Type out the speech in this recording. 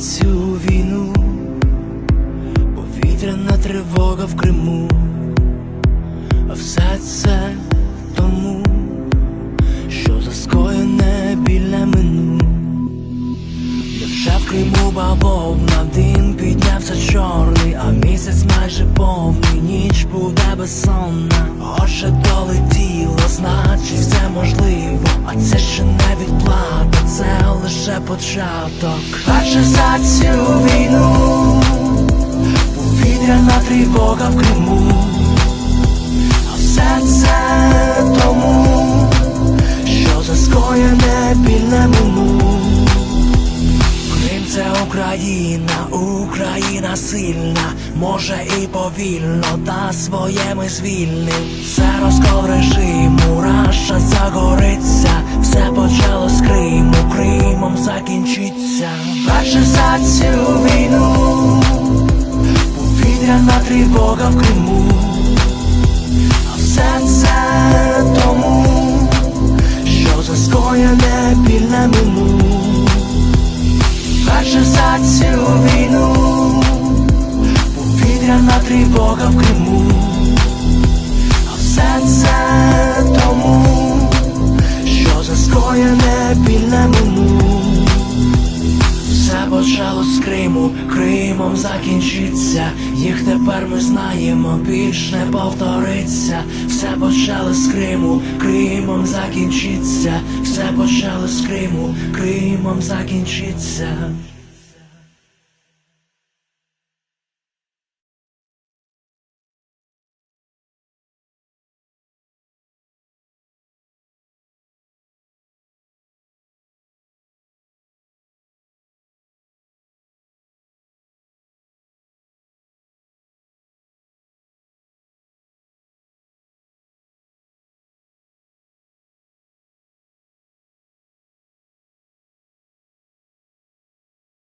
цю війну, повітряна тривога в Криму, а все це тому, що заскоєне біля мину. Невже в Криму бабов на дим піднявся чорний, а місяць майже повний, ніч буде безсонна. Отже долетіло, значить все можливо. А це ще не відплата, це лише початок. Перше за цю війну, повітряна тривога в Криму. А все це тому, що заскоєне більне мину. Крим це Україна, Україна сильна, може і повільно, та своєми звільним. Це розкол режиму, Раша загориться, За цю війну, повітряна тривога в Криму. А все це тому, що заскоєне більне мину. Перше за цю війну, повітряна тривога в Криму, а все це Кримом закінчиться. Їх тепер ми знаємо, більш не повториться. Все почало з Криму, Кримом закінчиться. Все почало з Криму, Кримом закінчиться.